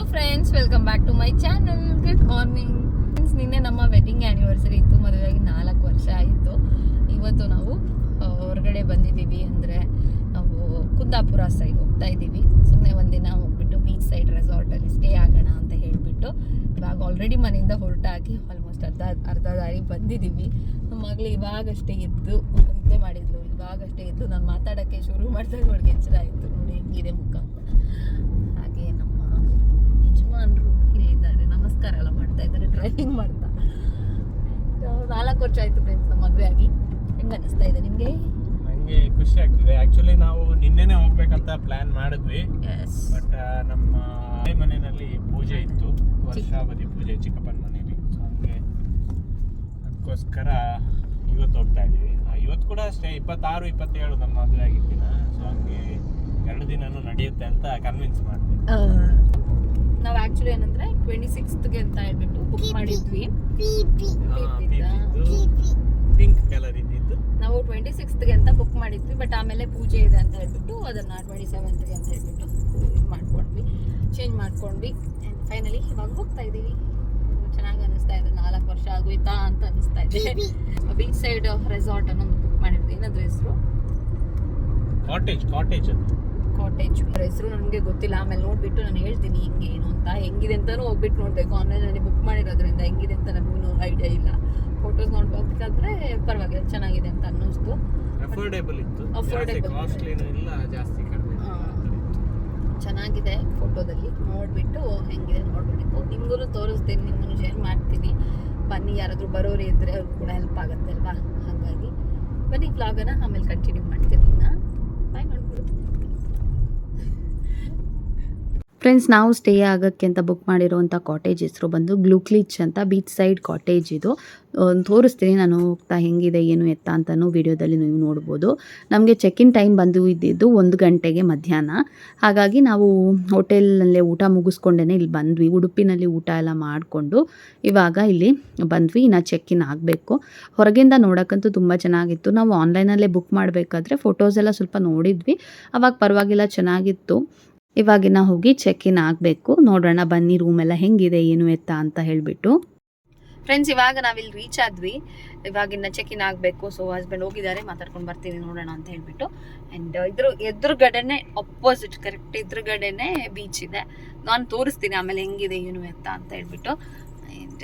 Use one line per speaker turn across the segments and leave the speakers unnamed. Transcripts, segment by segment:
Hello friends welcome back to my channel good morning friends ನಿನ್ನೆ ನಮ್ಮ wedding anniversary ಇತ್ತು, ಮದುವೆಯಾಗಿ ನಾಲ್ಕು ವರ್ಷ ಆಯಿತು. ಇವತ್ತು ನಾವು ಹೊರಗಡೆ ಬಂದಿದ್ದೀವಿ ಅಂದರೆ ನಾವು ಕುಂದಾಪುರ ಸೈಡ್ ಹೋಗ್ತಾ ಇದ್ದೀವಿ. ಸುಮ್ಮನೆ ಒಂದಿನ ಹೋಗ್ಬಿಟ್ಟು ಬೀಚ್ ಸೈಡ್ ರೆಸಾರ್ಟಲ್ಲಿ ಸ್ಟೇ ಆಗೋಣ ಅಂತ ಹೇಳಿಬಿಟ್ಟು ಇವಾಗ ಆಲ್ರೆಡಿ ಮನೆಯಿಂದ ಹೊರಟಾಗಿ ಆಲ್ಮೋಸ್ಟ್ ಅರ್ಧ ಅರ್ಧ ದಾರಿ ಬಂದಿದ್ದೀವಿ. ನಮ್ಮ ಮಗಳು ಇವಾಗಷ್ಟೇ ಎದ್ದು ನಿದ್ದೆ ಮಾಡಿದ್ಲು, ಇವಾಗಷ್ಟೇ ಎದ್ದು ನಾನು ಮಾತಾಡೋಕ್ಕೆ ಶುರು ಮಾಡಿದಾಗ ಅವಳಿಗೆ ಎಚ್ಚರ ಆಯಿತು ನೋಡಿ, ಹೆಂಗಿದೆ ಮುಖ ಹಾಗೆ ನಮ್ಮ ಯಜಮಾನರು ಇಲ್ಲಿದ್ದಾರೆ ನಮಸ್ಕಾರ ಎಲ್ಲ ಮಾಡ್ತಾ ಇದ್ದಾರೆ ಡ್ರೈವಿಂಗ್ ಮಾಡ್ತಾ. ನಾಲ್ಕು ವರ್ಷ ಆಯಿತು ಫ್ರೆಂಡ್ಸ್ ನಮ್ಮ ಮದುವೆ ಆಗಿ. ಹೆಂಗೆ ಅನಿಸ್ತಾ ಇದೆ ನಿಮಗೆ?
ನಂಗೆ ಖುಷಿ ಆಗ್ತಿದೆ. ಆಕ್ಚುಲಿ ನಾವು ನಿನ್ನೆನೆ ಹೋಗ್ಬೇಕಂತ ಪ್ಲ್ಯಾನ್ ಮಾಡಿದ್ವಿ. ಬಟ್ ನಮ್ಮ ಮನೆ ಮನೆಯಲ್ಲಿ ಪೂಜೆ ಇತ್ತು. ವರ್ಷಾವಧಿ ಪೂಜೆ ಚಿಕ್ಕಪ್ಪನ ಮನೆಯಲ್ಲಿ. ಸೊ ಹಂಗೆ ಅದಕ್ಕೋಸ್ಕರ ಇವತ್ತು ಹೋಗ್ತಾ ಇದೀವಿ ಆ, ಇವತ್ತು ಕೂಡ ಅಷ್ಟೇ ಇಪ್ಪತ್ತಾರು ಇಪ್ಪತ್ತೇಳು ನಮ್ಮ ಮದುವೆ ಆಗಿದ್ದಿನ. ಸೊ ಹಂಗೆ ಎರಡು ದಿನನೂ ನಡೆಯುತ್ತೆ ಅಂತ ಕನ್ವಿನ್ಸ್ ಮಾಡ್ತೀವಿ
ನಾವು ಆ್ಯಕ್ಚುಲಿ ಏನಂದರೆ ಟ್ವೆಂಟಿ ಸಿಕ್ಸ್ತ್ಗೆ ಅಂತ ಹೇಳ್ಬಿಟ್ಟು ಬುಕ್ ಮಾಡಿದ್ವಿ.
ಪಿಂಕ್ ಕಲರ್ ಇದ್ದಿದ್ದು.
ನಾವು ಟ್ವೆಂಟಿ ಸಿಕ್ಸ್ತ್ಗೆ ಅಂತ ಬುಕ್ ಮಾಡಿದ್ವಿ ಬಟ್ ಆಮೇಲೆ ಪೂಜೆ ಇದೆ ಅಂತ ಹೇಳ್ಬಿಟ್ಟು ಅದನ್ನು ಟ್ವೆಂಟಿ ಸೆವೆಂತ್ಗೆ ಅಂತ ಹೇಳ್ಬಿಟ್ಟು ಇದು ಮಾಡ್ಕೊಂಡ್ವಿ. ಚೇಂಜ್ ಮಾಡ್ಕೊಂಡ್ವಿ. ಆ್ಯಂಡ್ ಫೈನಲಿ ಇವಾಗ ಹೋಗ್ತಾ ಇದ್ದೀವಿ ಚೆನ್ನಾಗಿ ಅನಿಸ್ತಾ ಇದೆ. ನಾಲ್ಕು ವರ್ಷ ಆಗೋಯ್ತಾ ಅಂತ ಅನಿಸ್ತಾ ಇದೆ. ಬೀಚ್ ಸೈಡ್ ರೆಸಾರ್ಟ್ ಅನ್ನೊಂದು ಬುಕ್ ಮಾಡಿದ್ವಿ. ಏನಾದ್ರೂ ಹೆಸರು?
ಕಾಟೇಜ್ ಕಾಟೇಜ್ ಅಂತ.
ಕಾಟೇಜ್ ಹೆಸರು ನನಗೆ ಗೊತ್ತಿಲ್ಲ. ಆಮೇಲೆ ನೋಡ್ಬಿಟ್ಟು ನಾನು ಹೇಳ್ತೀನಿ ಹಿಂಗೆ ಏನು ಅಂತ. ಹೆಂಗಿದೆ ಅಂತಲೂ ಹೋಗ್ಬಿಟ್ಟು ನೋಡಬೇಕು. ಆನ್ಲೈನಲ್ಲಿ ಬುಕ್ ಮಾಡಿರೋದ್ರಿಂದ ಹೆಂಗಿದೆ ಅಂತ ನಮಗೂ ಐಡಿಯಾ ಇಲ್ಲ. ಫೋಟೋಸ್ ನೋಡ್ಬೇಕಾದ್ರೆ ಪರವಾಗಿಲ್ಲ ಚೆನ್ನಾಗಿದೆ ಅಂತ ಅನ್ನಿಸ್ತು.
ಅಫೋರ್ಡೇಬಲ್ ಇತ್ತು. ಜಾಸ್ತಿ.
ಚೆನ್ನಾಗಿದೆ ಫೋಟೋದಲ್ಲಿ ನೋಡ್ಬಿಟ್ಟು ಹೆಂಗಿದೆ ನೋಡ್ಬಿಟ್ಟು ನಿಮ್ಗೂ ತೋರಿಸ್ತೀನಿ ನಿಮ್ಮನ್ನು ಶೇರ್ ಮಾಡ್ತೀನಿ. ಬನ್ನಿ ಯಾರಾದರೂ ಬರೋರು ಇದ್ದರೆ ಅವ್ರಿಗೆ ಕೂಡ ಹೆಲ್ಪ್ ಆಗುತ್ತೆ ಅಲ್ವಾ? ಹಾಗಾಗಿ ಬನ್ನಿ ವ್ಲಾಗನ್ನ ಆಮೇಲೆ ಕಂಟಿನ್ಯೂ ಮಾಡ್ತೀನಿ ಬಾಯ್
ಫ್ರೆಂಡ್ಸ್ ನಾವು ಸ್ಟೇ ಆಗೋಕ್ಕೆ ಅಂತ ಬುಕ್ ಮಾಡಿರೋವಂಥ ಕಾಟೇಜ್ ಹೆಸರು ಬಂದು ಗ್ಲೂಕ್ಲಿಚ್ ಅಂತ ಬೀಚ್ ಸೈಡ್ ಕಾಟೇಜ್ ಇದು. ತೋರಿಸ್ತೀನಿ ನಾನು ಹೋಗ್ತಾ ಹೆಂಗಿದೆ, ಏನು ಎತ್ತ ಅಂತಲೂ ವಿಡಿಯೋದಲ್ಲಿ ನೀವು ನೋಡ್ಬೋದು. ನಮಗೆ ಚೆಕ್ ಇನ್ ಟೈಮ್ ಬಂದು ಇದ್ದಿದ್ದು ಒಂದು ಗಂಟೆಗೆ ಮಧ್ಯಾಹ್ನ. ಹಾಗಾಗಿ ನಾವು ಹೋಟೆಲ್ನಲ್ಲೇ ಊಟ ಮುಗಿಸ್ಕೊಂಡೇ ಇಲ್ಲಿ ಬಂದ್ವಿ. ಉಡುಪಿನಲ್ಲಿ ಊಟ ಎಲ್ಲ ಮಾಡಿಕೊಂಡು ಇವಾಗ ಇಲ್ಲಿ ಬಂದ್ವಿ. ಇನ್ನು ಚೆಕ್ ಇನ್ ಆಗಬೇಕು. ಹೊರಗಿಂದ ನೋಡೋಕ್ಕಂತೂ ತುಂಬ ಚೆನ್ನಾಗಿತ್ತು. ನಾವು ಆನ್ಲೈನಲ್ಲೇ ಬುಕ್ ಮಾಡಬೇಕಾದ್ರೆ ಫೋಟೋಸ್ ಎಲ್ಲ ಸ್ವಲ್ಪ ನೋಡಿದ್ವಿ. ಅವಾಗ ಪರವಾಗಿಲ್ಲ, ಚೆನ್ನಾಗಿತ್ತು. ಇವಾಗಿನ ಹೋಗಿ ಚೆಕ್ ಇನ್ ಆಗಬೇಕು. ನೋಡೋಣ, ಬನ್ನಿ ರೂಮ್ ಎಲ್ಲ ಹೆಂಗಿದೆ, ಏನು ಎತ್ತ ಅಂತ ಹೇಳಿಬಿಟ್ಟು.
ಫ್ರೆಂಡ್ಸ್ ಇವಾಗ ನಾವಿಲ್ಲಿ ರೀಚ್ ಆದ್ವಿ. ಇವಾಗಿನ್ನ ಚೆಕ್ ಇನ್ ಆಗಬೇಕು. ಸೊ ಹಸ್ಬೆಂಡ್ ಹೋಗಿದ್ದಾರೆ, ಮಾತಾಡ್ಕೊಂಡು ಬರ್ತೀನಿ, ನೋಡೋಣ ಅಂತ ಹೇಳಿಬಿಟ್ಟು. ಆ್ಯಂಡ್ ಇದ್ರ, ಎದುರುಗಡೆನೆ ಅಪೋಸಿಟ್ ಕರೆಕ್ಟ್ ಎದುರುಗಡೆನೆ ಬೀಚ್ ಇದೆ. ನಾನು ತೋರಿಸ್ತೀನಿ ಆಮೇಲೆ ಹೆಂಗಿದೆ, ಏನು ಎತ್ತ ಅಂತ ಹೇಳಿಬಿಟ್ಟು.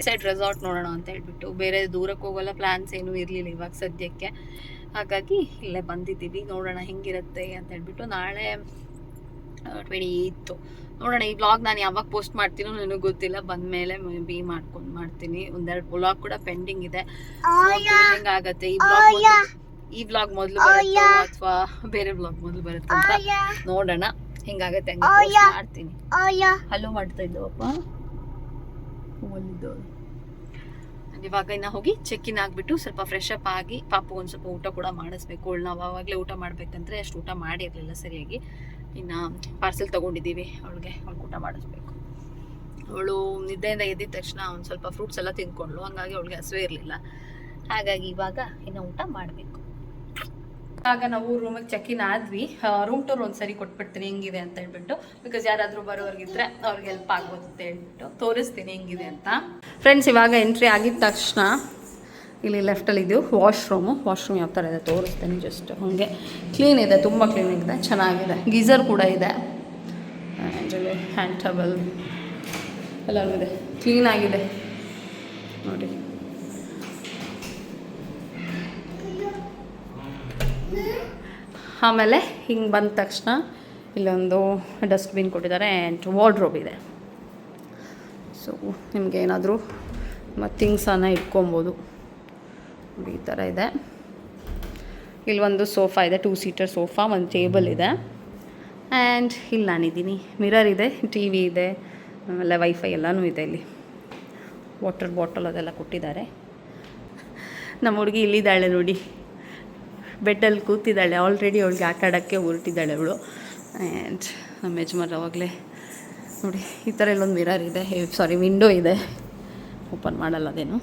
ಸೈಡ್ ರೆಸಾರ್ಟ್ ನೋಡೋಣ ಅಂತ ಹೇಳ್ಬಿಟ್ಟು. ಬೇರೆ ದೂರಕ್ಕೆ ಹೋಗೋಲ್ಲ ಪ್ಲ್ಯಾನ್ಸ್ ಏನೂ ಇರಲಿಲ್ಲ ಇವಾಗ ಸದ್ಯಕ್ಕೆ. ಹಾಗಾಗಿ ಇಲ್ಲೇ ಬಂದಿದ್ದೀವಿ. ನೋಡೋಣ ಹೆಂಗಿರುತ್ತೆ ಅಂತ ಹೇಳಿಬಿಟ್ಟು. ನಾಳೆ ಟ್ವೆಂಟಿ ಏಯ್ತು ನೋಡೋಣ ಈ ಬ್ಲಾಗ್ ನಾನು ಯಾವಾಗ ಪೋಸ್ಟ್ ಮಾಡ್ತೀನೋ ನನಗೆ ಗೊತ್ತಿಲ್ಲ. ಬಂದ್ಮೇಲೆ ಮೇ ಬಿ ಮಾಡ್ಕೊಂಡು ಮಾಡ್ತೀನಿ. ಒಂದೆರಡು ಬ್ಲಾಗ್ ಕೂಡ ಪೆಂಡಿಂಗ್ ಇದೆ. ಆಗುತ್ತೆ. ಈ ಬ್ಲಾಗ್ ಈ ಬ್ಲಾಗ್ ಮೊದಲು ಬರುತ್ತೋ ಅಥವಾ ಬೇರೆ ಬ್ಲಾಗ್ ಮೊದಲು ಬರುತ್ತೆ ಅಂತ ನೋಡೋಣ. ಹೆಂಗಾಗತ್ತೆ ಹಂಗೆ ಮಾಡ್ತೀನಿ. ಹಲೋ ಮಾಡ್ತಾ ಇದ್ದವಪ್ಪ? ಒಲ್ಲಿದ್ದು ಇವಾಗ ಇನ್ನ ಹೋಗಿ ಚೆಕ್ ಇನ್ ಆಗ್ಬಿಟ್ಟು ಸ್ವಲ್ಪ ಫ್ರೆಶ್ ಅಪ್ ಆಗಿ ಪಾಪು ಒಂದ್ ಸ್ವಲ್ಪ ಊಟ ಕೂಡ ಮಾಡಿಸ್ಬೇಕು. ಅವಳು ನಾವು ಆವಾಗಲೇ ಊಟ ಮಾಡ್ಬೇಕಂದ್ರೆ ಅಷ್ಟು ಊಟ ಮಾಡಿರ್ಲಿಲ್ಲ ಸರಿಯಾಗಿ. ಇನ್ನು ಪಾರ್ಸೆಲ್ ತಗೊಂಡಿದ್ದೀವಿ. ಅವಳಿಗೆ ಅವ್ಳಿಗೆ ಊಟ ಮಾಡಿಸ್ಬೇಕು. ಅವಳು ನಿದ್ದೆಯಿಂದ ಎದ್ದಿದ ತಕ್ಷಣ ಒಂದು ಸ್ವಲ್ಪ ಫ್ರೂಟ್ಸ್ ಎಲ್ಲ ತಿಂದ್ಕೊಂಡ್ಳು. ಹಾಗಾಗಿ ಅವಳಿಗೆ ಹಸುವೆ ಇರಲಿಲ್ಲ. ಹಾಗಾಗಿ ಇವಾಗ ಇನ್ನು ಊಟ ಮಾಡಬೇಕು. ಆಗ ನಾವು ರೂಮಿಗೆ ಚೆಕ್ ಇನ್ ಆದ್ವಿ. ರೂಮ್ ಟೂರ್ ಒಂದ್ಸರಿ ಕೊಟ್ಬಿಡ್ತೀನಿ. ಹೆಂಗಿದೆ ಅಂತ ಹೇಳ್ಬಿಟ್ಟು. ಬಿಕಾಸ್ ಯಾರಾದರೂ ಬರೋರ್ಗಿದ್ರೆ ಅವ್ರಿಗೆ ಹೆಲ್ಪ್ ಆಗ್ಬೋದು ಅಂತ ಹೇಳ್ಬಿಟ್ಟು ತೋರಿಸ್ತೀನಿ ಹೆಂಗಿದೆ ಅಂತ. ಫ್ರೆಂಡ್ಸ್ ಇವಾಗ ಎಂಟ್ರಿ ಆಗಿದ ತಕ್ಷಣ ಇಲ್ಲಿ ಲೆಫ್ಟಲ್ಲಿ ಇದೆಯೋ ವಾಶ್ರೂಮು ವಾಶ್ರೂಮ್ ಯಾವ ಥರ ಇದೆ ತೋರಿಸ್ತೀನಿ ಜಸ್ಟ್ ಹಾಗೆ. ಕ್ಲೀನ್ ಇದೆ, ತುಂಬ ಕ್ಲೀನ್ ಇದೆ, ಚೆನ್ನಾಗಿದೆ. ಗೀಸರ್ ಕೂಡ ಇದೆ. ಆ್ಯಂಡ್ ಹ್ಯಾಂಡ್ ಟಬಲ್ ಎಲ್ಲನೂ ಇದೆ. ಕ್ಲೀನ್ ಆಗಿದೆ. ನೋಡಿ. ಆಮೇಲೆ ಹಿಂಗೆ ಬಂದ ತಕ್ಷಣ ಇಲ್ಲೊಂದು ಡಸ್ಟ್ಬಿನ್ ಕೊಟ್ಟಿದ್ದಾರೆ ಆ್ಯಂಡ್ ವಾರ್ಡ್ರೋಬ್ ಇದೆ. ಸೊ ನಿಮಗೆ ಏನಾದರೂ ಮತ್ತು ಥಿಂಗ್ಸನ್ನು ಇಟ್ಕೊಬೋದು. ನೋಡಿ ಈ ಥರ ಇದೆ. ಒಂದು ಸೋಫಾ ಇದೆ ಟೂ ಸೀಟರ್ ಸೋಫಾ, ಒಂದು ಟೇಬಲ್ ಇದೆ. ಆ್ಯಂಡ್ ಇಲ್ಲಿ ನಾನಿದ್ದೀನಿ. ಮಿರರ್ ಇದೆ ಟಿ ವಿ ಇದೆ, ಆಮೇಲೆ ವೈಫೈ ಎಲ್ಲನೂ ಇದೆ ಇಲ್ಲಿ. ವಾಟರ್ ಬಾಟಲ್ ಅದೆಲ್ಲ ಕೊಟ್ಟಿದ್ದಾರೆ. ನಮ್ಮ ಹುಡುಗಿ ಇಲ್ಲಿದ್ದಾಳೆ ನೋಡಿ. ಬೆಡ್ಡಲ್ಲಿ ಕೂತಿದ್ದಾಳೆ. ಆಲ್ರೆಡಿ ಅವಳಿಗೆ ಆಟ ಆಡೋಕ್ಕೆ ಹೊರಟಿದ್ದಾಳೆ ಅವಳು. ಆ್ಯಂಡ್ ನಮ್ಮ ಯಜಮಾನ್ ಅವಾಗಲೇ ನೋಡಿ, ಈ ಥರ ಇಲ್ಲೊಂದು ಮಿರರ್ ಇದೆ. ಸಾರಿ ವಿಂಡೋ ಇದೆ. ಓಪನ್ ಮಾಡಲ್ಲ ಅದೇನು.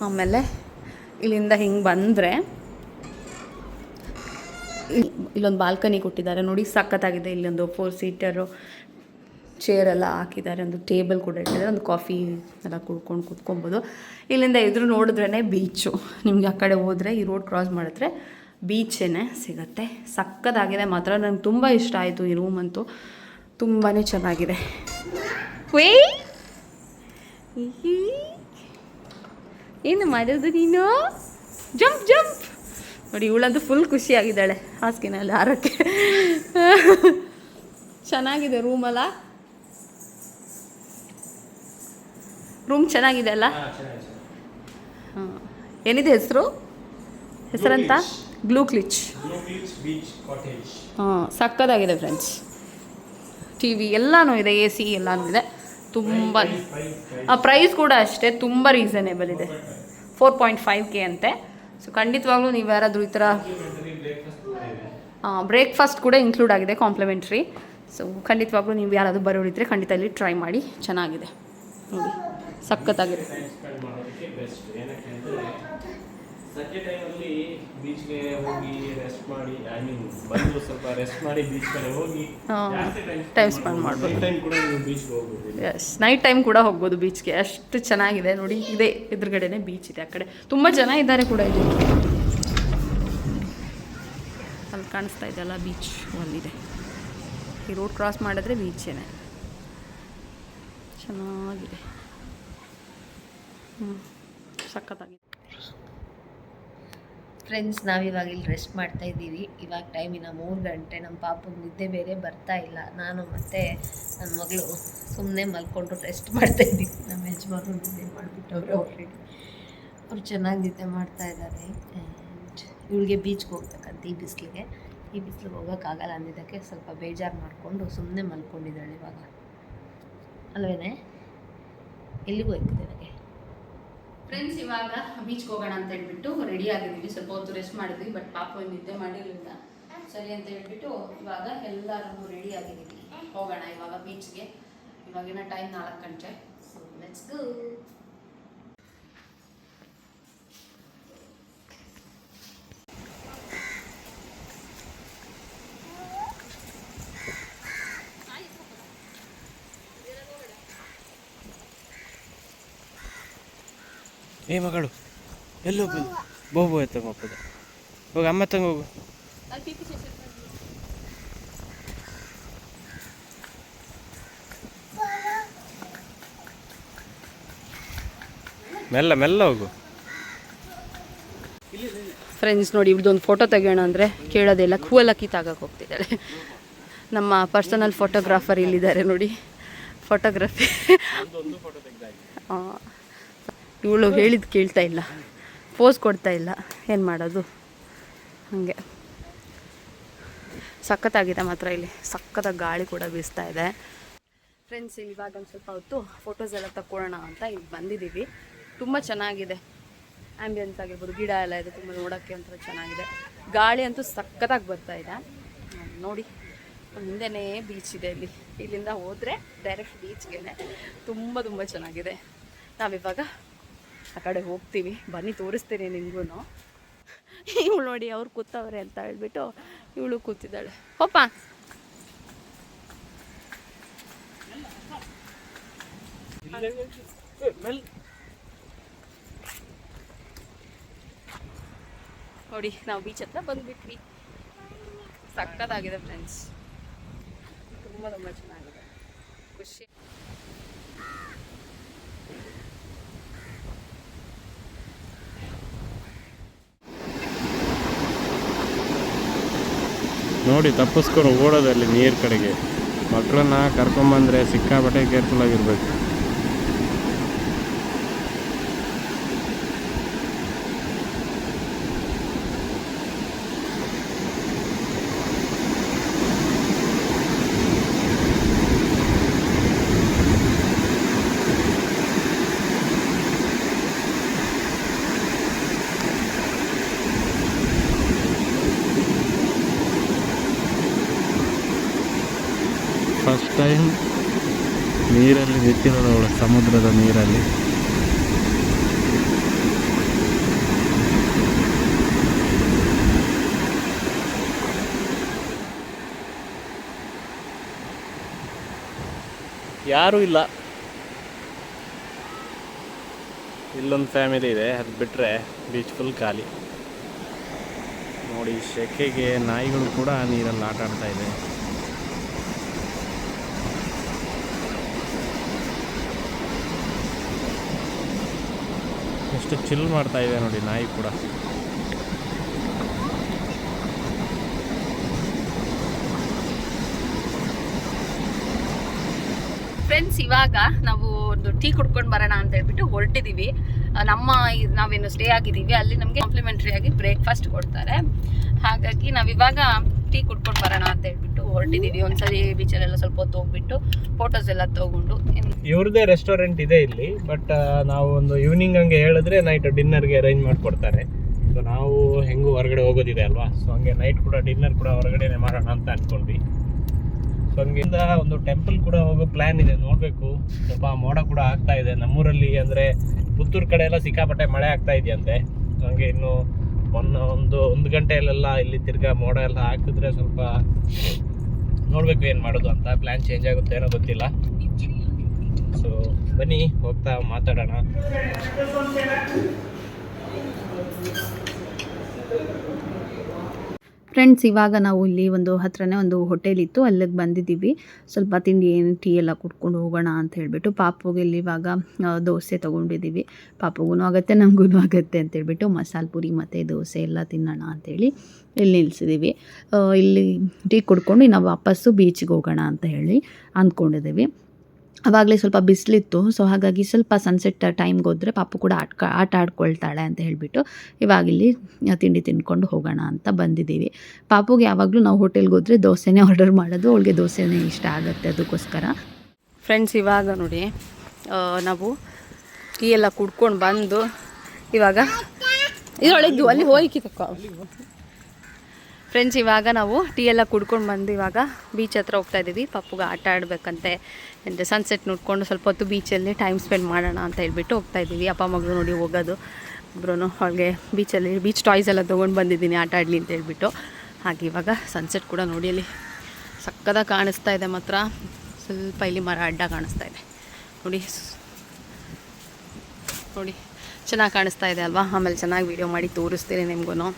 ಆಮೇಲೆ ಇಲ್ಲಿಂದ ಹಿಂಗೆ ಬಂದರೆ ಇಲ್ಲೊಂದು ಬಾಲ್ಕನಿ ಕೊಟ್ಟಿದ್ದಾರೆ. ನೋಡಿ ಸಖತ್ತಾಗಿದೆ. ಇಲ್ಲೊಂದು ಫೋರ್ ಸೀಟರು ಚೇರ್ ಎಲ್ಲ ಹಾಕಿದ್ದಾರೆ. ಒಂದು ಟೇಬಲ್ ಕೂಡ ಇಟ್ಟಿದ್ದಾರೆ. ಒಂದು ಕಾಫಿ ಎಲ್ಲ ಕುಡ್ಕೊಂಡು ಕುತ್ಕೊಬೋದು. ಇಲ್ಲಿಂದ ಎದುರು ನೋಡಿದ್ರೇ ಬೀಚು ನಿಮಗೆ ಆ ಕಡೆ ಹೋದರೆ ಈ ರೋಡ್ ಕ್ರಾಸ್ ಮಾಡಿದ್ರೆ ಬೀಚೇ ಸಿಗತ್ತೆ. ಸಕ್ಕದಾಗಿದೆ ಮಾತ್ರ ನಂಗೆ ತುಂಬ ಇಷ್ಟ ಆಯಿತು ಈ ರೂಮ್ ಅಂತೂ. ತುಂಬಾ ಚೆನ್ನಾಗಿದೆ. ವೇ ಏನು ಮಾಡೋದು ನೀನು? ಜಂಪ್ ಜಂಪ್ ನೋಡಿ ಇವಳಂತೂ ಫುಲ್ ಖುಷಿಯಾಗಿದ್ದಾಳೆ ಹಾಸಿಗೆನಲ್ಲಿ ಹಾರಕ್ಕೆ. ಚೆನ್ನಾಗಿದೆ ರೂಮಲ್ಲ ರೂಮ್ ಚೆನ್ನಾಗಿದೆ ಅಲ್ಲ? ಹಾಂ ಏನಿದೆ ಹೆಸರು? ಹೆಸರಂತ? ಗ್ಲೂ ಕ್ಲಿಚ್ ಹಾಂ ಸಕ್ಕದಾಗಿದೆ ಫ್ರೆಂಡ್ಸ್ ಟಿ ವಿ ಎಲ್ಲನೂ ಇದೆ ಎ ಸಿ ಎಲ್ಲನೂ ಇದೆ. ತುಂಬ ಪ್ರೈಸ್ ಕೂಡ ಅಷ್ಟೇ, ತುಂಬ ರೀಸನೇಬಲ್ ಇದೆ. ಫೋರ್ ಪಾಯಿಂಟ್ ಫೈವ್ ಕೆ ಅಂತೆ. ಸೊ ಖಂಡಿತವಾಗ್ಲೂ ನೀವು ಯಾರಾದರೂ ಈ ಥರ ಬ್ರೇಕ್ಫಾಸ್ಟ್ ಕೂಡ ಇನ್ಕ್ಲೂಡ್ ಆಗಿದೆ ಕಾಂಪ್ಲಿಮೆಂಟ್ರಿ ಸೊ ಖಂಡಿತವಾಗ್ಲೂ ನೀವು ಯಾರಾದರೂ ಬರೋರಿದ್ರೆ ಖಂಡಿತ ಇಲ್ಲಿ ಟ್ರೈ ಮಾಡಿ, ಚೆನ್ನಾಗಿದೆ. ನೋಡಿ, ಸಖತ್ತಾಗಿದೆ
ಸ್ಪೆಂಡ್ ಮಾಡೋದಕ್ಕೆ ಬೆಸ್ಟ್ ಏನಕ್ಕೆ ಅಂದರೆ ಸಂಜೆ ಟೈಮಲ್ಲಿ ಬೀಚ್ಗೆ ಹೋಗಿ ರೆಸ್ಟ್ ಮಾಡಿ ಐ ಮೀನ್ ಬಂದು ಸ್ವಲ್ಪ ರೆಸ್ಟ್ ಮಾಡಿ ಬೀಚ್ ಕಡೆ ಹೋಗಿ ಟೈಮ್
ಸ್ಪೆಂಡ್ ಮಾಡ್ಬೋದು.
ಟೈಮ್ ಕೂಡ ನೀವು ಬೀಚ್ಗೆ ಹೋಗ್ಬೋದು.
ಎಸ್ ನೈಟ್ ಟೈಮ್ ಕೂಡ ಹೋಗ್ಬೋದು ಬೀಚ್ಗೆ ಅಷ್ಟು ಚೆನ್ನಾಗಿದೆ. ನೋಡಿ ಇದೆ ಎದುರುಗಡೆನೆ ಬೀಚ್ ಇದೆ ಆ ಕಡೆ. ತುಂಬ ಜನ ಇದ್ದಾರೆ ಕೂಡ ಇಲ್ಲಿ. ಅಲ್ಲಿ ಕಾಣಿಸ್ತಾ ಇದೆಯಲ್ಲ ಬೀಚ್ ಒಂದಿದೆ. ಈ ರೋಡ್ ಕ್ರಾಸ್ ಮಾಡಿದ್ರೆ ಬೀಚೇನೆ ಚೆನ್ನಾಗಿದೆ. ಹ್ಞೂ ಸಖತ್ತಾಗಿದೆ.
ಫ್ರೆಂಡ್ಸ್ ನಾವಿವಾಗ ಇಲ್ಲಿ ರೆಸ್ಟ್ ಮಾಡ್ತಾ ಇದ್ದೀವಿ. ಇವಾಗ ಟೈಮಿನ ಮೂರು ಗಂಟೆ. ನಮ್ಮ ಪಾಪಗೆ ನಿದ್ದೆ ಬೇರೆ ಬರ್ತಾ ಇಲ್ಲ. ನಾನು ಮತ್ತು ನನ್ನ ಮಗಳು ಸುಮ್ಮನೆ ಮಲ್ಕೊಂಡು ರೆಸ್ಟ್ ಮಾಡ್ತಾ ಇದ್ದೀವಿ. ನಮ್ಮ ಯಜಮಾನರು ನಿದ್ದೆ ಮಾಡಿಬಿಟ್ಟವ್ರೆ ಆಲ್ರೆಡಿ ಅವ್ರು ಚೆನ್ನಾಗಿ ನಿದ್ದೆ ಮಾಡ್ತಾ ಇದ್ದಾರೆ ಇವಳಿಗೆ ಬೀಚ್ಗೆ ಹೋಗ್ಬೇಕಂತ ಈ ಬಿಸಿಲಿಗೆ. ಈ ಬಿಸಿಲಿಗೆ ಹೋಗೋಕ್ಕಾಗಲ್ಲ ಅಂದಿದ್ದಕ್ಕೆ ಸ್ವಲ್ಪ ಬೇಜಾರು ಮಾಡಿಕೊಂಡು ಸುಮ್ಮನೆ ಮಲ್ಕೊಂಡಿದ್ದಾಳೆ ಇವಾಗ. ಅಲ್ವೇನೆ? ಎಲ್ಲಿಗೂ ಹೋಗ್ತಿದೆ ನನಗೆ
ಫ್ರೆಂಡ್ಸ್ ಇವಾಗ ಬೀಚ್ಗೆ ಹೋಗೋಣ ಅಂತ ಹೇಳ್ಬಿಟ್ಟು ರೆಡಿ ಆಗಿದ್ದೀವಿ. ಸ್ವಲ್ಪ ಹೊತ್ತು ರೆಸ್ಟ್ ಮಾಡಿದ್ವಿ ಬಟ್ ಪಾಪ ನಿದ್ದೆ ಮಾಡಿರಲಿಲ್ಲ. ಸರಿ ಅಂತ ಹೇಳ್ಬಿಟ್ಟು ಇವಾಗ ಎಲ್ಲರೂ ರೆಡಿ ಆಗಿದ್ದೀವಿ. ಹೋಗೋಣ ಇವಾಗ ಬೀಚ್ಗೆ ಇವಾಗಿನ ಟೈಮ್ ನಾಲ್ಕು ಗಂಟೆ. ಸೊ ಲೆಟ್ಸ್ ಗೋ
ಏ ಮಗಳು ಎಲ್ಲಿ ಹೋಗೋದು ಬೋಬು ಎತ್ತ ಹೋಗೋದು ಹೋಗಿ ಅಮ್ಮ ತಂಗ ಹೋಗು. ಮೆಲ್ಲ ಮೆಲ್ಲ ಹೋಗು.
ಫ್ರೆಂಡ್ಸ್ ನೋಡಿ ಇವ್ರದ್ದೊಂದು ಫೋಟೋ ತೆಗೆಯೋಣ ಅಂದರೆ ಕೇಳೋದಿಲ್ಲ ಅಕ್ಕಿ ತಾಗಕ್ಕೆ ಹೋಗ್ತಿದ್ದಾಳೆ ನಮ್ಮ ಪರ್ಸನಲ್ ಫೋಟೋಗ್ರಾಫರ್ ಇಲ್ಲಿದ್ದಾರೆ ನೋಡಿ. ಫೋಟೋಗ್ರಫಿ ಇವಳು ಹೇಳಿದ್ದು ಕೇಳ್ತಾ ಇಲ್ಲ. ಪೋಸ್ ಕೊಡ್ತಾ ಇಲ್ಲ. ಏನು ಮಾಡೋದು? ಹಾಗೆ. ಸಖತ್ತಾಗಿದೆ ಮಾತ್ರ ಇಲ್ಲಿ. ಸಖತ್ತಾಗಿ ಗಾಳಿ ಕೂಡ ಬೀಸ್ತಾ ಇದೆ. ಫ್ರೆಂಡ್ಸ್ ಇವಾಗ ಒಂದು ಸ್ವಲ್ಪ ಹೊತ್ತು ಫೋಟೋಸ್ ಎಲ್ಲ ತಕ್ಕೊಳ್ಳೋಣ ಅಂತ ಇಲ್ಲಿ ಬಂದಿದ್ದೀವಿ ತುಂಬ ಚೆನ್ನಾಗಿದೆ. ಆ್ಯಂಬಿಯನ್ಸ್ ಆಗಿರ್ಬೋದು, ಗಿಡ ಎಲ್ಲ ಇದೆ, ತುಂಬ ನೋಡೋಕ್ಕೆ ಒಂಥರ ಚೆನ್ನಾಗಿದೆ. ಗಾಳಿ ಅಂತೂ ಸಖತ್ತಾಗಿ ಬರ್ತಾ ಇದೆ. ನೋಡಿ, ಮುಂದೆನೇ ಬೀಚ್ ಇದೆ ಇಲ್ಲಿ. ಇಲ್ಲಿಂದ ಹೋದರೆ ಡೈರೆಕ್ಟ್ ಬೀಚ್ಗೆ ತುಂಬ ತುಂಬ ಚೆನ್ನಾಗಿದೆ. ನಾವಿವಾಗ ಆ ಕಡೆ ಹೋಗ್ತೀವಿ. ಬನ್ನಿ, ತೋರಿಸ್ತೀನಿ ನಿಮಗೂ ಇವಳು ನೋಡಿ, ಅವ್ರು ಕೂತವ್ರೆ ಅಂತ ಹೇಳ್ಬಿಟ್ಟು ಇವಳು ಕೂತಿದ್ದಾಳೆ. ಹೋಪ ನೋಡಿ, ನಾವು ಬೀಚ್ ಹತ್ರ ಬಂದ್ಬಿಟ್ವಿ. ಸಕ್ಕತ್ತಾಗಿದೆ ಫ್ರೆಂಡ್ಸ್ ತುಂಬ ತುಂಬ ಚೆನ್ನಾಗಿದೆ. ಖುಷಿ.
ನೋಡಿ ತಪ್ಪಿಸ್ಕೊಂಡು ಓಡೋದಲ್ಲಿ ನೀರು ಕಡೆಗೆ. ಮಕ್ಕಳನ್ನ ಕರ್ಕೊಂಬಂದರೆ ಸಿಕ್ಕಾಪಟ್ಟೆ ಕೇರ್ಫುಲ್ ಟೈಮ್ ನೀರಲ್ಲಿ ಬಿಟ್ಟಿರೋದು ಅವಳು ಸಮುದ್ರದ ನೀರಲ್ಲಿ. ಯಾರೂ ಇಲ್ಲ. ಇಲ್ಲೊಂದು ಫ್ಯಾಮಿಲಿ ಇದೆ, ಅದು ಬಿಟ್ಟರೆ ಬೀಚ್ ಫುಲ್ ಖಾಲಿ. ನೋಡಿ ಸೆಕೆಗೆ ನಾಯಿಗಳು ಕೂಡ ನೀರಲ್ಲಿ ಆಟ ಆಡ್ತಾ ಇದೆ. ಎಷ್ಟು ಚಿಲ್ ಮಾಡ್ತಾ ಇದೆ ನೋಡಿ ನಾಯಿ ಕೂಡ.
ಫ್ರೆಂಡ್ಸ್ ಇವಾಗ ನಾವು ಒಂದು ಟೀ ಕುಡ್ಕೊಂಡು ಬರೋಣ ಅಂತ ಹೇಳ್ಬಿಟ್ಟು ಹೊರಟಿದೀವಿ. ನಮ್ಮ ನಾವೇನು ಸ್ಟೇ ಆಗಿದ್ದೀವಿ ಅಲ್ಲಿ ನಮಗೆ ಕಾಂಪ್ಲಿಮೆಂಟ್ರಿ ಆಗಿ ಬ್ರೇಕ್ಫಾಸ್ಟ್ ಕೊಡ್ತಾರೆ. ಹಾಗಾಗಿ ನಾವು ಇವಾಗ ಟೀ ಕುಡ್ಕೊಂಡು ಬರೋಣ ಅಂತ ಹೇಳ್ಬಿಟ್ಟು ಹೊರಟಿದೀವಿ. ಒಂದ್ಸರಿ ಬೀಚಲ್ಲೆಲ್ಲ ಸ್ವಲ್ಪ ಹೊತ್ತು ಹೋಗ್ಬಿಟ್ಟು ಫೋಟೋಸ್ ಎಲ್ಲ ತಗೊಂಡು
ಇವ್ರದೇ ರೆಸ್ಟೋರೆಂಟ್ ಇದೆ ಇಲ್ಲಿ ಬಟ್ ನಾವು ಒಂದು ಈವ್ನಿಂಗ್ ಹಂಗೆ ಹೇಳಿದ್ರೆ ನೈಟ್ ಡಿನ್ನರ್ಗೆ ಅರೇಂಜ್ ಮಾಡಿಕೊಡ್ತಾರೆ. ಸೊ ನಾವು ಹೆಂಗೂ ಹೊರಗಡೆ ಹೋಗೋದಿದೆ ಅಲ್ವಾ? ಸೊ ಹಂಗೆ ನೈಟ್ ಕೂಡ ಡಿನ್ನರ್ ಕೂಡ ಹೊರಗಡೆನೆ ಮಾಡೋಣ ಅಂತ ಅನ್ಕೊಂಡ್ವಿ. ಸೊ ಹಂಗಿಂದ ಒಂದು ಟೆಂಪಲ್ ಕೂಡ ಹೋಗೋ ಪ್ಲ್ಯಾನ್ ಇದೆ, ನೋಡಬೇಕು. ಸ್ವಲ್ಪ ಮೋಡ ಕೂಡ ಆಗ್ತಾ ಇದೆ. ನಮ್ಮೂರಲ್ಲಿ ಅಂದರೆ ಪುತ್ತೂರು ಕಡೆ ಎಲ್ಲ ಸಿಕ್ಕಾಪಟ್ಟೆ ಮಳೆ ಆಗ್ತಾ ಇದೆಯಂತೆ. ಸೊ ಹಂಗೆ ಇನ್ನು ಒಂದು ಒಂದು ಒಂದು ಗಂಟೆಯಲ್ಲೆಲ್ಲ ಇಲ್ಲಿ ತಿರ್ಗಾ ಮೋಡ ಎಲ್ಲ ಹಾಕಿದ್ರೆ ಸ್ವಲ್ಪ ನೋಡಬೇಕು ಏನು ಮಾಡೋದು ಅಂತ. ಪ್ಲ್ಯಾನ್ ಚೇಂಜ್ ಆಗುತ್ತೆ ಏನೋ ಗೊತ್ತಿಲ್ಲ. ಸೊ ಬನ್ನಿ, ಹೋಗ್ತಾ ಮಾತಾಡೋಣ.
ಫ್ರೆಂಡ್ಸ್ ಇವಾಗ ನಾವು ಇಲ್ಲಿ ಒಂದು ಹತ್ರನೇ ಒಂದು ಹೋಟೆಲ್ ಇತ್ತು. ಅಲ್ಲಿಗೆ ಬಂದಿದ್ದೀವಿ. ಸ್ವಲ್ಪ ತಿಂಡಿ ಏನು ಟೀ ಎಲ್ಲ ಕುಡ್ಕೊಂಡು ಹೋಗೋಣ ಅಂತ ಹೇಳಿಬಿಟ್ಟು ಪಾಪುಗೆ ಇಲ್ಲಿ ಇವಾಗ ದೋಸೆ ತೊಗೊಂಡಿದ್ದೀವಿ. ಪಾಪುಗೂ ಆಗುತ್ತೆ ನಮಗೂ ಆಗುತ್ತೆ ಅಂತ ಹೇಳ್ಬಿಟ್ಟು ಮಸಾಲೆ ಪುರಿ ಮತ್ತು ದೋಸೆ ಎಲ್ಲ ತಿನ್ನೋಣ ಅಂತೇಳಿ ಇಲ್ಲಿ ನಿಲ್ಲಿಸಿದ್ದೀವಿ ಇಲ್ಲಿ ಟೀ ಕುಡ್ಕೊಂಡು ನಾವು ವಾಪಸ್ಸು ಬೀಚ್ಗೆ ಹೋಗೋಣ ಅಂತ ಹೇಳಿ ಅಂದ್ಕೊಂಡಿದ್ದೀವಿ. ಆವಾಗಲೇ ಸ್ವಲ್ಪ ಬಿಸಿಲಿತ್ತು. ಸೊ ಹಾಗಾಗಿ ಸ್ವಲ್ಪ ಸನ್ಸೆಟ್ ಟೈಮ್ಗೆ ಹೋದರೆ ಪಾಪು ಕೂಡ ಆಟ ಆಟ ಆಡ್ಕೊಳ್ತಾಳೆ ಅಂತ ಹೇಳಿಬಿಟ್ಟು ಇವಾಗ ಇಲ್ಲಿ ತಿಂಡಿ ತಿನ್ಕೊಂಡು ಹೋಗೋಣ ಅಂತ ಬಂದಿದ್ದೀವಿ. ಪಾಪುಗೆ ಯಾವಾಗಲೂ ನಾವು ಹೋಟೆಲ್ಗೆ ಹೋದರೆ ದೋಸೆನೇ ಆರ್ಡರ್ ಮಾಡೋದು, ಅವಳಿಗೆ ದೋಸೆನೇ ಇಷ್ಟ ಆಗುತ್ತೆ ಅದಕ್ಕೋಸ್ಕರ.
ಫ್ರೆಂಡ್ಸ್ ಇವಾಗ ನೋಡಿ ನಾವು ಟೀ ಎಲ್ಲ ಕುಡ್ಕೊಂಡು ಬಂದು ಇವಾಗ ಇದರೊಳಗೆ ಅಲ್ಲಿ ತಕ್ಕೋ ಫ್ರೆಂಡ್ಸ್ ಇವಾಗ ನಾವು ಟೀ ಎಲ್ಲ ಕುಡ್ಕೊಂಡು ಬಂದು ಇವಾಗ ಬೀಚ್ ಹತ್ರ ಹೋಗ್ತಾ ಇದ್ದೀವಿ. ಪಪ್ಪುಗೆ ಆಟ ಆಡಬೇಕಂತೆ. ಅಂದರೆ ಸನ್ಸೆಟ್ ನೋಡ್ಕೊಂಡು ಸ್ವಲ್ಪ ಹೊತ್ತು ಬೀಚಲ್ಲಿ ಟೈಮ್ ಸ್ಪೆಂಡ್ ಮಾಡೋಣ ಅಂತ ಹೇಳ್ಬಿಟ್ಟು ಹೋಗ್ತಾ ಇದ್ದೀವಿ. ಅಪ್ಪ ಮಗಳು ನೋಡಿ ಹೋಗೋದು. ಇಬ್ಬರೂ ಅವ್ಳಿಗೆ ಬೀಚಲ್ಲಿ ಬೀಚ್ ಟಾಯ್ಸ್ ಎಲ್ಲ ತೊಗೊಂಡು ಬಂದಿದ್ದೀನಿ ಆಟ ಆಡಲಿ ಅಂತ ಹೇಳ್ಬಿಟ್ಟು. ಹಾಗೆ ಇವಾಗ ಸನ್ಸೆಟ್ ಕೂಡ ನೋಡಿ ಅಲ್ಲಿ ಸಕ್ಕದಾಗಿ ಕಾಣಿಸ್ತಾ ಇದೆ ಮಾತ್ರ. ಸ್ವಲ್ಪ ಇಲ್ಲಿ ಮರ ಅಡ್ಡ ಕಾಣಿಸ್ತಾ ಇದೆ. ನೋಡಿ. ನೋಡಿ. ಚೆನ್ನಾಗಿ ಕಾಣಿಸ್ತಾ ಇದೆ ಅಲ್ವಾ? ಆಮೇಲೆ ಚೆನ್ನಾಗಿ ವೀಡಿಯೋ ಮಾಡಿ ತೋರಿಸ್ತೀನಿ ನಿಮಗೂ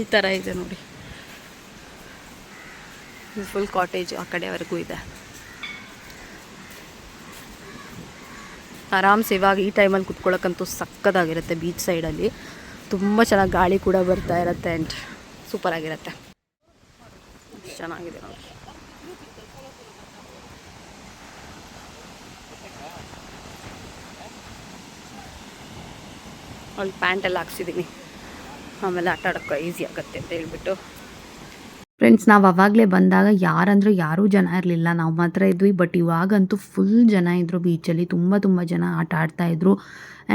ಈ ಥರ ಇದೆ ನೋಡಿ. ಫುಲ್ ಕಾಟೇಜ್ ಆ ಕಡೆವರೆಗೂ ಇದೆ. ಆರಾಮ್ಸೆ ಇವಾಗ ಈ ಟೈಮಲ್ಲಿ ಕುತ್ಕೊಳ್ಳೋಕ್ಕಂತೂ ಸಕ್ಕದಾಗಿರುತ್ತೆ ಬೀಚ್ ಸೈಡಲ್ಲಿ ತುಂಬ ಚೆನ್ನಾಗಿ ಗಾಳಿ ಕೂಡ ಬರ್ತಾ ಇರುತ್ತೆ ಆ್ಯಂಡ್ ಸೂಪರಾಗಿರುತ್ತೆ ಚೆನ್ನಾಗಿದೆ ನೋಡಿ. ಅಲ್ಲಿ ಪ್ಯಾಂಟ್ ಎಲ್ಲ ಹಾಕ್ಸಿದ್ದೀನಿ ಆಮೇಲೆ ಆಟ ಆಡೋಕ್ಕೆ ಈಸಿ ಆಗುತ್ತೆ ಅಂತ ಹೇಳ್ಬಿಟ್ಟು.
ಫ್ರೆಂಡ್ಸ್ ನಾವು ಅವಾಗಲೇ ಬಂದಾಗ ಯಾರಂದ್ರೆ ಯಾರೂ ಜನ ಇರಲಿಲ್ಲ. ನಾವು ಮಾತ್ರ ಇದ್ವಿ ಬಟ್ ಇವಾಗಂತೂ ಫುಲ್ ಜನ ಇದ್ದರು ಬೀಚಲ್ಲಿ ತುಂಬ ತುಂಬ ಜನ ಆಟ ಆಡ್ತಾ ಇದ್ರು.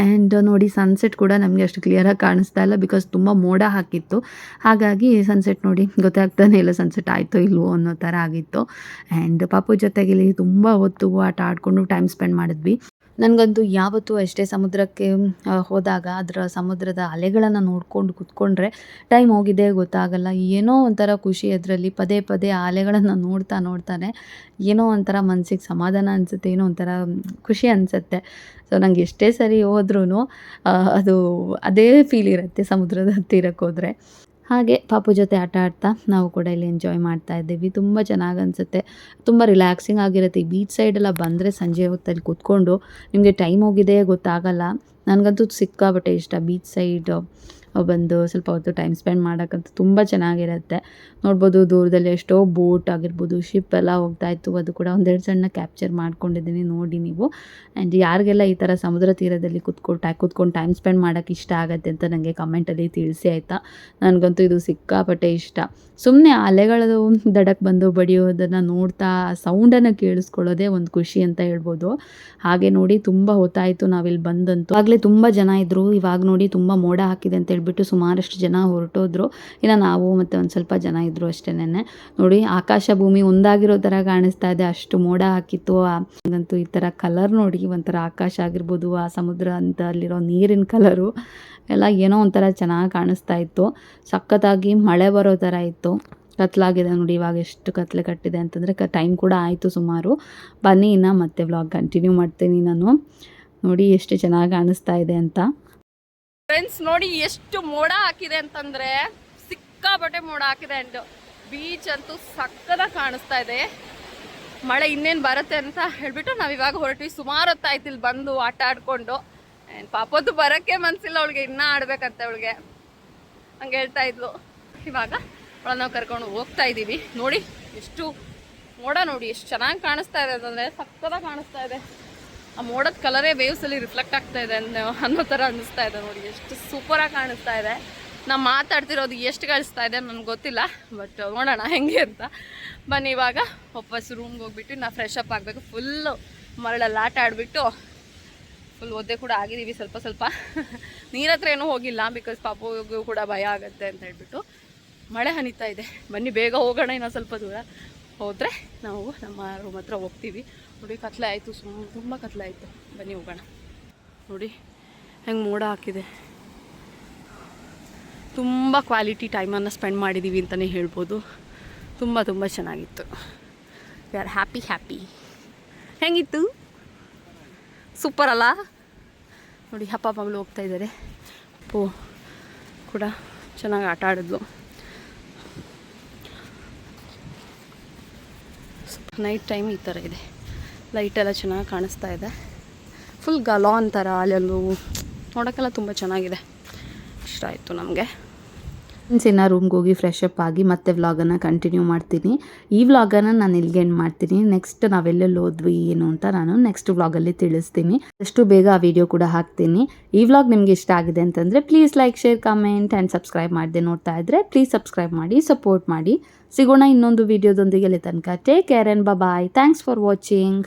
ಆ್ಯಂಡ್ ನೋಡಿ ಸನ್ಸೆಟ್ ಕೂಡ ನಮಗೆ ಅಷ್ಟು ಕ್ಲಿಯರಾಗಿ ಕಾಣಿಸ್ತಾ ಇಲ್ಲ ಬಿಕಾಸ್ ತುಂಬ ಮೋಡ ಹಾಕಿತ್ತು. ಹಾಗಾಗಿ ಸನ್ಸೆಟ್ ನೋಡಿ, ಗೊತ್ತಾಗ್ತಾನೆ ಇಲ್ಲ ಸನ್ಸೆಟ್ ಆಯಿತೋ ಇಲ್ವೋ ಅನ್ನೋ ಥರ ಆಗಿತ್ತು. ಆ್ಯಂಡ್ ಪಾಪು ಜೊತೆಗೆ ಇಲ್ಲಿ ತುಂಬ ಹೊತ್ತು ಆಟ ಆಡಿಕೊಂಡು ಟೈಮ್ ಸ್ಪೆಂಡ್ ಮಾಡಿದ್ವಿ. ನನಗಂತೂ ಯಾವತ್ತೂ ಅಷ್ಟೇ ಸಮುದ್ರಕ್ಕೆ ಹೋದಾಗ ಅದರ ಸಮುದ್ರದ ಅಲೆಗಳನ್ನು ನೋಡ್ಕೊಂಡು ಕೂತ್ಕೊಂಡ್ರೆ ಟೈಮ್ ಹೋಗಿದೆ ಗೊತ್ತಾಗಲ್ಲ. ಏನೋ ಒಂಥರ ಖುಷಿ ಅದರಲ್ಲಿ. ಪದೇ ಪದೇ ಆ ಅಲೆಗಳನ್ನು ನೋಡ್ತಾ ನೋಡ್ತಾನೆ ಏನೋ ಒಂಥರ ಮನಸ್ಸಿಗೆ ಸಮಾಧಾನ ಅನಿಸುತ್ತೆ, ಏನೋ ಒಂಥರ ಖುಷಿ ಅನಿಸುತ್ತೆ. ಸೊ ನಂಗೆ ಎಷ್ಟೇ ಸರಿ ಹೋದ್ರೂ ಅದು ಅದೇ ಫೀಲ್ ಇರುತ್ತೆ ಸಮುದ್ರದ ತೀರಕ್ಕೆ ಹೋದರೆ. ಹಾಗೆ ಪಾಪು ಜೊತೆ ಆಟ ಆಡ್ತಾ ನಾವು ಕೂಡ ಇಲ್ಲಿ ಎಂಜಾಯ್ ಮಾಡ್ತಾ ಇದ್ದೀವಿ. ತುಂಬ ಚೆನ್ನಾಗಿ ಅನಿಸುತ್ತೆ. ತುಂಬ ರಿಲ್ಯಾಕ್ಸಿಂಗ್ ಆಗಿರುತ್ತೆ. ಈ ಬೀಚ್ ಸೈಡೆಲ್ಲ ಬಂದರೆ ಸಂಜೆ ಹೊತ್ತಲ್ಲಿ ಕೂತ್ಕೊಂಡು ನಿಮಗೆ ಟೈಮ್ ಹೋಗಿದೆ ಗೊತ್ತಾಗಲ್ಲ. ನನಗಂತೂ ಸಿಕ್ಕಾಬಟ್ಟೆ ಇಷ್ಟ ಬೀಚ್ ಸೈಡ್ ಬಂದು ಸ್ವಲ್ಪ ಹೊತ್ತು ಟೈಮ್ ಸ್ಪೆಂಡ್ ಮಾಡೋಕ್ಕಂತೂ ತುಂಬ ಚೆನ್ನಾಗಿರುತ್ತೆ. ನೋಡ್ಬೋದು ದೂರದಲ್ಲಿ ಎಷ್ಟೋ ಬೋಟ್ ಆಗಿರ್ಬೋದು ಶಿಪ್ ಎಲ್ಲ ಹೋಗ್ತಾ ಇತ್ತು. ಅದು ಕೂಡ ಒಂದೆರಡು ಸಣ್ಣ ಕ್ಯಾಪ್ಚರ್ ಮಾಡ್ಕೊಂಡಿದ್ದೀನಿ ನೋಡಿ ನೀವು. ಆ್ಯಂಡ್ ಯಾರಿಗೆಲ್ಲ ಈ ಥರ ಸಮುದ್ರ ತೀರದಲ್ಲಿ ಕೂತ್ಕೊಂಡು ಟೈ, ಕೂತ್ಕೊಂಡು ಟೈಮ್ ಸ್ಪೆಂಡ್ ಮಾಡೋಕ್ಕೆ ಇಷ್ಟ ಆಗುತ್ತೆ ಅಂತ ನನಗೆ ಕಮೆಂಟಲ್ಲಿ ತಿಳಿಸಿ ಆಯಿತಾ? ನನಗಂತೂ ಇದು ಸಿಕ್ಕಾಪಟ್ಟೆ ಇಷ್ಟ. ಸುಮ್ಮನೆ ಅಲೆಗಳು ದಡಕ್ಕೆ ಬಂದು ಬಡಿಯೋದನ್ನು ನೋಡ್ತಾ ಸೌಂಡನ್ನು ಕೇಳಿಸ್ಕೊಳ್ಳೋದೇ ಒಂದು ಖುಷಿ ಅಂತ ಹೇಳ್ಬೋದು. ಹಾಗೆ ನೋಡಿ ತುಂಬ ಹೊತ್ತಾಯಿತು ನಾವಿಲ್ಲಿ ಬಂದಂತೂ. ಆಗಲೇ ತುಂಬ ಜನ ಇದ್ದರು ಇವಾಗ ನೋಡಿ ತುಂಬ ಮೋಡ ಹಾಕಿದೆ ಅಂತ ಹೇಳ್ಬಿಟ್ಟು ಸುಮಾರಷ್ಟು ಜನ ಹೊರಟೋದ್ರು. ಇನ್ನು ನಾವು ಮತ್ತು ಒಂದು ಸ್ವಲ್ಪ ಜನ ಇದ್ದರು ಅಷ್ಟೇ ನೋಡಿ, ಆಕಾಶ ಭೂಮಿ ಒಂದಾಗಿರೋ ಥರ ಕಾಣಿಸ್ತಾ ಇದೆ. ಅಷ್ಟು ಮೋಡ ಹಾಕಿತ್ತು. ಅಂತೂ ಈ ಥರ ಕಲರ್ ನೋಡಿ, ಒಂಥರ ಆಕಾಶ ಆಗಿರ್ಬೋದು, ಆ ಸಮುದ್ರ ಅಂತ ಅಲ್ಲಿರೋ ನೀರಿನ ಕಲರು ಎಲ್ಲ ಏನೋ ಒಂಥರ ಚೆನ್ನಾಗಿ ಕಾಣಿಸ್ತಾ ಇತ್ತು. ಸಖತ್ತಾಗಿ ಮಳೆ ಬರೋ ಥರ ಇತ್ತು.
ಕತ್ಲಾಗಿದೆ ನೋಡಿ, ಇವಾಗ ಎಷ್ಟು ಕತ್ಲೆ ಕಟ್ಟಿದೆ ಅಂತಂದರೆ ಕ ಟೈಮ್ ಕೂಡ ಆಯಿತು ಸುಮಾರು. ಬನ್ನಿ ಇನ್ನು ಮತ್ತೆ ವ್ಲಾಗ್ ಕಂಟಿನ್ಯೂ ಮಾಡ್ತೀನಿ ನಾನು. ನೋಡಿ, ಎಷ್ಟು ಚೆನ್ನಾಗಿ ಕಾಣಿಸ್ತಾ ಇದೆ ಅಂತ.
ಫ್ರೆಂಡ್ಸ್ ನೋಡಿ ಎಷ್ಟು ಮೋಡ ಹಾಕಿದೆ ಅಂತಂದ್ರೆ ಸಿಕ್ಕಾಪಟ್ಟೆ ಮೋಡ ಹಾಕಿದೆ ಅಂಡ್ ಬೀಚ್ ಅಂತೂ ಸಕ್ಕದ ಕಾಣಿಸ್ತಾ ಇದೆ. ಮಳೆ ಇನ್ನೇನು ಬರುತ್ತೆ ಅಂತ ಹೇಳ್ಬಿಟ್ಟು ನಾವು ಇವಾಗ ಹೊರಟ್ವಿ. ಸುಮಾರು ಹೊತ್ತಾಯ್ತು ಇಲ್ಲಿ ಬಂದು ಆಟ ಆಡ್ಕೊಂಡು. ಪಾಪದ್ದು ಬರೋಕ್ಕೆ ಮನಸ್ಸಿಲ್ಲ ಅವಳಿಗೆ, ಇನ್ನೂ ಆಡ್ಬೇಕಂತ ಅವಳಿಗೆ. ಹಂಗೆ ಹೇಳ್ತಾ ಇದ್ಲು. ಇವಾಗ ಅವಳ ನಾವು ಕರ್ಕೊಂಡು ಹೋಗ್ತಾ ಇದ್ದೀವಿ ನೋಡಿ, ಎಷ್ಟು ಮೋಡ ನೋಡಿ, ಎಷ್ಟು ಚೆನ್ನಾಗಿ ಕಾಣಿಸ್ತಾ ಇದೆ ಅಂತಂದರೆ ಸಕ್ಕದ ಕಾಣಿಸ್ತಾ ಇದೆ. ಆ ಮೋಡದ ಕಲರೇ ವೇವ್ಸಲ್ಲಿ ರಿಫ್ಲೆಕ್ಟ್ ಆಗ್ತಾ ಇದೆ ಅನ್ನೋ ಥರ ಅನ್ನಿಸ್ತಾ ಇದೆ ನೋಡಿ. ಎಷ್ಟು ಸೂಪರಾಗಿ ಕಾಣಿಸ್ತಾ ಇದೆ. ನಾವು ಮಾತಾಡ್ತಿರೋದು ಎಷ್ಟು ಕಳಿಸ್ತಾ ಇದೆ ನನಗೆ ಗೊತ್ತಿಲ್ಲ ಬಟ್ ನೋಡೋಣ ಹೆಂಗೆ ಅಂತ. ಬನ್ನಿ ಇವಾಗ ವಾಪಸ್ ರೂಮ್ಗೆ ಹೋಗ್ಬಿಟ್ಟು ನಾ ಫ್ರೆಶ್ ಅಪ್ ಆಗಬೇಕು. ಫುಲ್ಲು ಮರಳಲ್ಲಿ ಆಟ ಆಡಿಬಿಟ್ಟು ಫುಲ್ ಒದ್ದೆ ಕೂಡ ಆಗಿದ್ದೀವಿ ಸ್ವಲ್ಪ ಸ್ವಲ್ಪ. ನೀರ ಹತ್ರ ಏನೂ ಹೋಗಿಲ್ಲ ಬಿಕಾಸ್ ಪಾಪಗೂ ಕೂಡ ಭಯ ಆಗುತ್ತೆ ಅಂತ ಹೇಳ್ಬಿಟ್ಟು ಮಳೆ ಹನಿತಾ ಇದೆ. ಬನ್ನಿ ಬೇಗ ಹೋಗೋಣ ಇನ್ನೊಂದು ಸ್ವಲ್ಪ ದೂರ. ಹೋದರೆ ನಾವು ನಮ್ಮ ರೂಮ್ ಹತ್ರ ಹೋಗ್ತೀವಿ. ನೋಡಿ, ಕತ್ಲೆ ಆಯಿತು, ಸುಮ್, ತುಂಬ ಕತ್ಲೆ ಆಯಿತು. ಬನ್ನಿ ಹೋಗೋಣ. ನೋಡಿ, ಹೆಂಗೆ ಮೋಡ ಹಾಕಿದೆ. ತುಂಬ ಕ್ವಾಲಿಟಿ ಟೈಮನ್ನು ಸ್ಪೆಂಡ್ ಮಾಡಿದ್ದೀವಿ ಅಂತಲೇ ಹೇಳ್ಬೋದು. ತುಂಬ ತುಂಬ ಚೆನ್ನಾಗಿತ್ತು. ವಿ ಆರ್ ಹ್ಯಾಪಿ ಹ್ಯಾಪಿ ಹೆಂಗಿತ್ತು? ಸೂಪರ್ ಅಲ್ಲ? ನೋಡಿ, ಅಪ್ಪ ಮಗಳು ಹೋಗ್ತಾ ಇದ್ದಾರೆ. ಕೂಡ ಚೆನ್ನಾಗಿ ಆಟ ಆಡಿದ್ಲು. ನೈಟ್ ಟೈಮ್ ಈ ಥರ ಇದೆ. ಲೈಟ್ ಎಲ್ಲ ಚೆನ್ನಾಗಿ ಕಾಣಿಸ್ತಾ ಇದೆ. ಫುಲ್ ಗಲಾನ್ ಥರ ಅಲ್ಲೆಲ್ಲೂ ನೋಡೋಕ್ಕೆಲ್ಲ ತುಂಬ ಚೆನ್ನಾಗಿದೆ. ಇಷ್ಟ ಆಯಿತು ನಮಗೆ.
ಫ್ರೆಂಡ್ಸ್ ಇನ್ನು ರೂಮ್ಗೆ ಹೋಗಿ ಫ್ರೆಶ್ ಅಪ್ ಆಗಿ ಮತ್ತೆ ವ್ಲಾಗನ್ನು ಕಂಟಿನ್ಯೂ ಮಾಡ್ತೀನಿ. ಈ ವ್ಲಾಗನ್ನು ನಾನು ಇಲ್ಲಿಗೆ ಎಂಡ್ ಮಾಡ್ತೀನಿ. ನೆಕ್ಸ್ಟ್ ನಾವೆಲ್ಲೆಲ್ಲಿ ಹೋದ್ವಿ, ಏನು ಅಂತ ನಾನು ನೆಕ್ಸ್ಟ್ ವ್ಲಾಗಲ್ಲಿ ತಿಳಿಸ್ತೀನಿ. ಅಷ್ಟು ಬೇಗ ಆ ವಿಡಿಯೋ ಕೂಡ ಹಾಕ್ತೀನಿ. ಈ ವ್ಲಾಗ್ ನಿಮಗೆ ಇಷ್ಟ ಆಗಿದೆ ಅಂತಂದರೆ please like share comment and subscribe ಮಾಡಿದೆ ನೋಡ್ತಾ ಇದ್ದರೆ ಪ್ಲೀಸ್ ಸಬ್ಸ್ಕ್ರೈಬ್ ಮಾಡಿ ಸಪೋರ್ಟ್ ಮಾಡಿ. ಸಿಗೋಣ ಇನ್ನೊಂದು ವಿಡಿಯೋದೊಂದಿಗೆ ಅಲ್ಲಿ ತನಕ. Take care and bye thanks for watching